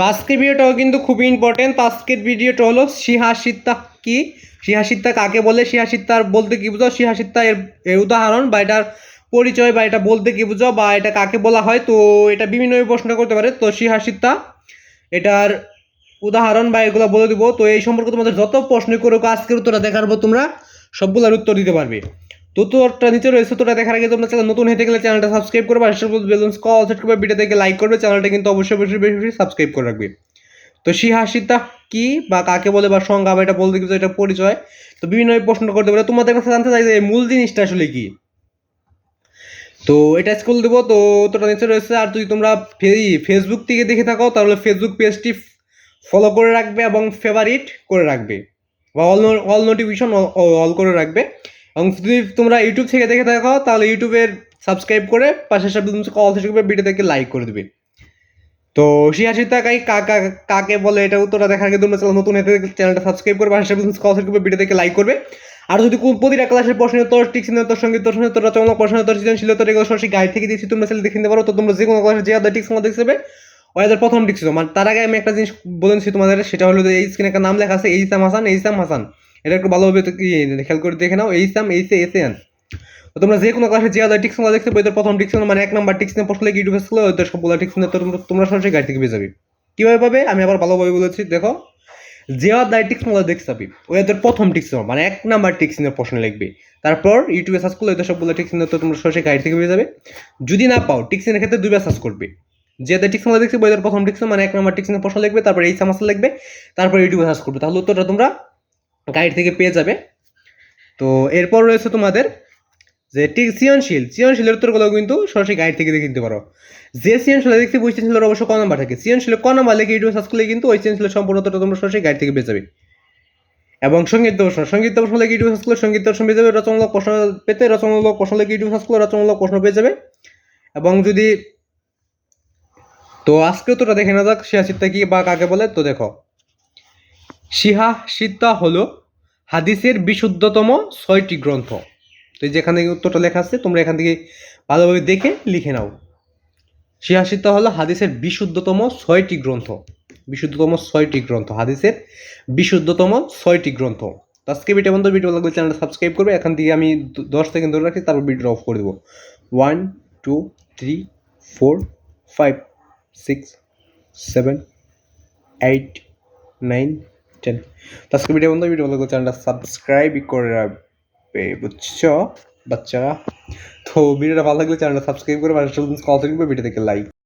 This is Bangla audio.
তো আজকের ভিডিওটাও কিন্তু খুবই ইম্পর্টেন্ট তো আজকের ভিডিওটা হলো সিহাসিত্তা কি? সিহাসিত্তা কাকে বলে? সিহাসিত্তার বলতে কি বুঝো সিহাসিত্তা এর এর উদাহরণ বা এটার পরিচয় বা এটা বলতে কি বুঝো বা এটা কাকে বলা হয়? তো এটা বিভিন্নভাবে প্রশ্ন করতে পারে। তো সিহাসিত্তা এটার উদাহরণ বা এগুলো বলে দিব। তো এই সম্পর্কে তোমাদের যত প্রশ্ন করুক, আজকের উত্তরটা দেখার পর তোমরা সবগুলোর উত্তর দিতে পারবে। তো উত্তরটা নিচে রয়েছে উত্তরটা দেখার আগে তোমরা চ্যানেল নতুন হয়ে গেলে চ্যানেলটা সাবস্ক্রাইব করবে, আর বেলুন্স কল সেট করবে ভিডিও থেকে লাইক করবে, চ্যানেলটা কিন্তু অবশ্যই অবশ্যই বেশি বেশি সাবস্ক্রাইব করে রাখবে। তো সিহাসিতা কি বা কাকে বলে বা সংজ্ঞা বা এটা বলতে কিছু এটা পরিচয়। তো বিভিন্ন প্রশ্ন করতে পারে। তোমাদের কাছে জানতে চাই যে মূল জিনিসটা আসলে কি? তো এটা স্কুল দেবো, তো উত্তরটা নিচে রয়েছে। আর যদি তোমরা ফেসবুক থেকে দেখে থাকো, তাহলে ফেসবুক পেজটি ফলো করে রাখবে এবং ফেভারিট করে রাখবে। বা অল অল নোটিফিকেশন অল করে রাখবে। এবং যদি তোমরা ইউটিউব থেকে দেখে থাকো, তাহলে ইউটিউবের সাবস্ক্রাইব করে পাশে সাথে কল থেকে ভিডিও থেকে লাইক করে দেবে। তো শিয়াশি টাকাই কাকা কাকে বলে এটা উত্তরটা দেখার আগে তোমরা চ্যানেল নতুন হতে চ্যানেলটা সাবস্ক্রাইব করে পাশে সাথে কল থেকে ভিডিও থেকে লাইক করবে। আর যদি প্রতিটা ক্লাসের প্রশ্নের উত্তর টিকসিন উত্তর সংগীত উত্তর উত্তর, রচনা, প্রশ্ন, উত্তর, সৃজনশীল উত্তর, এগুলো সরাসরি গাইড থেকে দিয়েছি, তোমরা চ্যানেল দেখে নিতে পারো। তো তোমরা যে কোনো ক্লাসে যে আদার টিক্স আমাদের দেখবে ওদের প্রথম টিক্স মানে তার আগে আমি একটা জিনিস বলেছি তোমাদের, সেটা হলো যে এই স্ক্রিনে একটা নাম লেখা আছে, এইসাম হাসান এইসাম হাসান। এটা একটু ভালোভাবে খেয়াল করে দেখে নাও এইসাম এইসে এসে এন তোমরা যে কোনো ক্লাসে যে টিক্স আমরা দেখতে ওদের প্রথম টিক্স মানে এক নাম্বার প্রশ্ন লিখে ইউটিউবে আসলে ওদের সবগুলো টিক্স নিয়ে তোমরা- সরাসরি গাইড থেকে যাবে। কীভাবে পাবে? আমি আবার ভালোভাবে বলেছি, দেখো। যে আদার টিক্স আমরা দেখতে পাবি ওদের প্রথম টিক্স মানে এক নাম্বার টিক্স নিয়ে প্রশ্ন লিখবে। তারপর ইউটিউবে সার্চ করলে ওদের সবগুলো টিক্স নিয়ে তো তোমরা সরাসরি গাইড থেকে পেয়ে যাবে। যদি না পাও টিক্সিনের ক্ষেত্রে দুইবার সার্চ করবে। যে টিক্স আমরা দেখছি বইয়ের প্রথম টিক্স মানে এক নম্বর টিক্সিনের প্রশ্ন লিখবে, তারপর এই সামাস লিখবে, তারপর ইউটিউবে সার্চ করবে। তাহলে উত্তরটা তোমরা গাইড থেকে পেয়ে যাবে। তো এরপর রয়েছে তোমাদের যে ঠিক সৃজনশীল, সৃজনশীলের উত্তরগুলো কিন্তু সরাসরি গাইড থেকে দেখে নিতে পারো। যে সৃজনশীল দেখছি ওই সৃজনশীলের অবশ্য ক নাম্বার থাকে। সৃজনশীল ক নাম্বার লিখে ইউটিউবে সার্চ করলে কিন্তু ওই সৃজনশীলের সম্পূর্ণ উত্তরটা তোমরা সরাসরি গাইড থেকে পেয়ে যাবে। এবং সংগীত প্রশ্ন সংগীত প্রশ্ন লেগে ইউটিউব সার্চ করলে সংগীত প্রশ্ন পেয়ে যাবে, রচনামূলক প্রশ্ন পেতে রচনামূলক প্রশ্ন লেগে ইউটিউব সার্চ করলে রচনামূলক প্রশ্ন পেয়ে যাবে। এবং যদি তো আজকে তোরা দেখে না যাক শিয়া সিত্তা কি বা কাকে বলে, তো দেখো। শিহা সিত্তা হলো হাদিসের বিশুদ্ধতম ছয়টি গ্রন্থ। তো যেখানে উত্তরটা লেখা আছে, তোমরা এখান থেকে ভালোভাবে দেখে লিখে নাও। শিহা সিত্তা হলো হাদিসের বিশুদ্ধতম ছয়টি গ্রন্থ। বিশুদ্ধতম ছয়টি গ্রন্থ, হাদিসের বিশুদ্ধতম ছয়টি গ্রন্থ। আজকে ভিডিও বন্ধু ভিডিও লাগলে চ্যানেলটা সাবস্ক্রাইব করবে। এখান থেকে আমি দশ সেকেন্ড ধরে রাখি, তারপর ভিডিও অফ করে দেবো। One two three four five six seven eight nine ten. তো আজকে ভিডিও বন্ধু ভিডিও লাগলে চ্যানেলটা সাবস্ক্রাইব করে রাখবে, বুঝছ? বাচ্চারা। তো ভিডিওটা ভালো লাগলে চ্যানেলটা সাবস্ক্রাইব করে কল থেকে ভিডিও থেকে লাইক